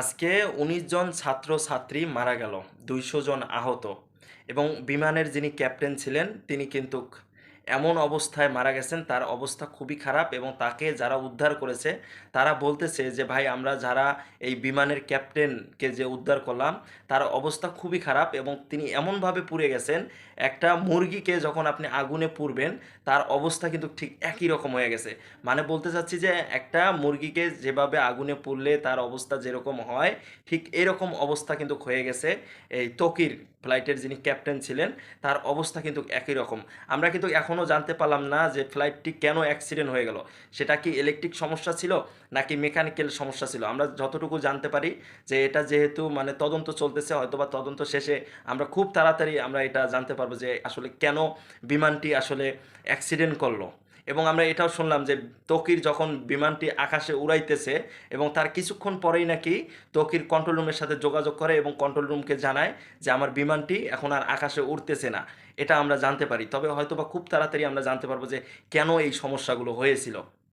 আজকে উনিশ জন ছাত্র ছাত্রী মারা গেল, দুইশো জন আহত এবং বিমানের যিনি ক্যাপ্টেন ছিলেন, তিনি কিন্তু এমন অবস্থায় মারা গেছেন, তার অবস্থা খুবই খারাপ এবং তাকে যারা উদ্ধার করেছে, তারা বলতেছে যে, ভাই, আমরা যারা এই বিমানের ক্যাপ্টেনকে যে উদ্ধার করলাম, তার অবস্থা খুবই খারাপ এবং তিনি এমনভাবে পুড়ে গেছেন, একটা মুরগিকে যখন আপনি আগুনে পুড়বেন, তার অবস্থা কিন্তু ঠিক একই রকম হয়ে গেছে। মানে বলতে চাচ্ছি যে, একটা মুরগিকে যেভাবে আগুনে পুড়লে তার অবস্থা যেরকম হয়, ঠিক এরকম অবস্থা কিন্তু হয়ে গেছে। এই তকির ফ্লাইটের যিনি ক্যাপ্টেন ছিলেন, তার অবস্থা কিন্তু একই রকম। আমরা কিন্তু এখনও জানতে পারলাম না যে ফ্লাইটটি কেন অ্যাক্সিডেন্ট হয়ে গেল। সেটা কি ইলেকট্রিক সমস্যা ছিল নাকি মেকানিক্যাল সমস্যা ছিল? আমরা যতটুকু জানতে পারি যে এটা যেহেতু মানে তদন্ত চলতেছে, হয়তোবা তদন্ত শেষে আমরা খুব তাড়াতাড়ি আমরা এটা জানতে পারব যে আসলে কেন বিমানটি আসলে অ্যাক্সিডেন্ট করল। এবং আমরা এটাও শুনলাম যে তকির যখন বিমানটি আকাশে উড়াইতেছে এবং তার কিছুক্ষণ পরেই নাকি তকির কন্ট্রোল রুমের সাথে যোগাযোগ করে এবং কন্ট্রোল রুমকে জানায় যে আমার বিমানটি এখন আর আকাশে উড়তেছে না। এটা আমরা জানতে পারি। তবে হয়তোবা খুব তাড়াতাড়ি আমরা জানতে পারব যে কেন এই সমস্যাগুলো হয়েছিল।